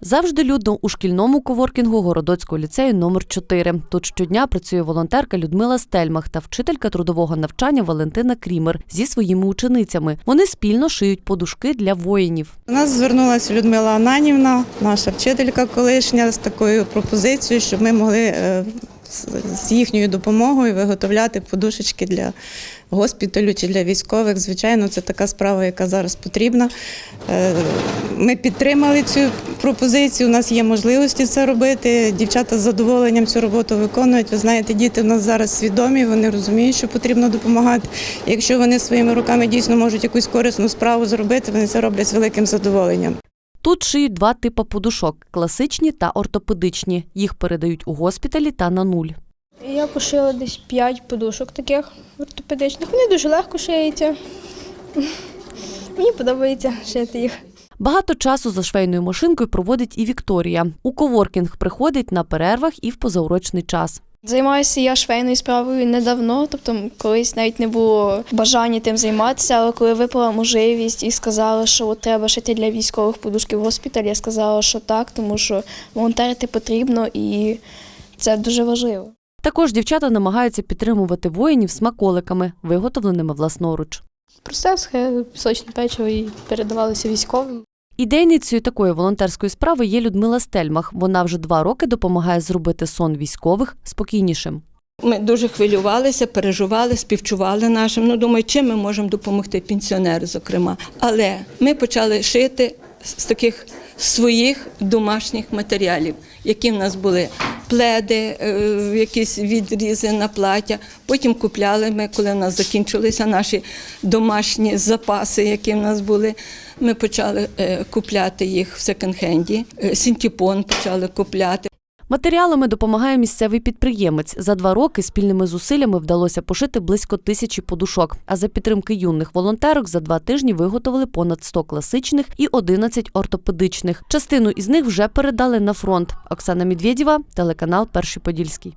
Завжди людно у шкільному коворкінгу Городоцького ліцею номер 4 Тут щодня працює волонтерка Людмила Стельмах та вчителька трудового навчання Валентина Крімер зі своїми ученицями. Вони спільно шиють подушки для воїнів. У нас звернулася Людмила Ананівна, наша вчителька колишня, з такою пропозицією, щоб ми могли е, з- їхньою допомогою виготовляти подушечки для госпіталю чи для військових. Звичайно, це така справа, яка зараз потрібна. Е, Ми підтримали цю пропозицію. У нас є можливості це робити. Дівчата з задоволенням цю роботу виконують. Ви знаєте, діти в нас зараз свідомі, вони розуміють, що потрібно допомагати. Якщо вони своїми руками дійсно можуть якусь корисну справу зробити, вони це роблять з великим задоволенням. Тут шиють два типи подушок класичні та ортопедичні. Їх передають у госпіталі та на нуль. Я пошила десь 5 подушок таких ортопедичних. Вони дуже легко шиються. Мені подобається шити їх. Багато часу за швейною машинкою проводить і Вікторія. У коворкінг приходить на перервах і в позаурочний час. Займаюся я швейною справою недавно, тобто колись навіть не було бажання тим займатися, але коли випала можливість і сказали, що от треба шити для військових подушки в госпіталі, я сказала, що так, тому що волонтерити потрібно і це дуже важливо. Також дівчата намагаються підтримувати воїнів смаколиками, виготовленими власноруч. Просте сухе пісочне печиво і передавалося військовим. Ідейницею такої волонтерської справи є Людмила Стельмах. Вона вже два роки допомагає зробити сон військових спокійнішим. Ми дуже хвилювалися, переживали, співчували нашим. Ну, думаю, чим ми можемо допомогти пенсіонеру, зокрема. Але ми почали шити з таких своїх домашніх матеріалів, які в нас були пледи, е, якісь відрізи на плаття. Потім купляли ми, коли в нас закінчилися наші домашні запаси, які в нас були. Ми почали е, купляти їх в секонд-хенді. Е, Сінтіпон почали купляти. Матеріалами допомагає місцевий підприємець. За два роки спільними зусиллями вдалося пошити близько тисячі подушок. А за підтримки юних волонтерок за два тижні виготовили понад 100 класичних і 11 ортопедичних. Частину із них вже передали на фронт. Оксана Медведєва, телеканал Перший Подільський.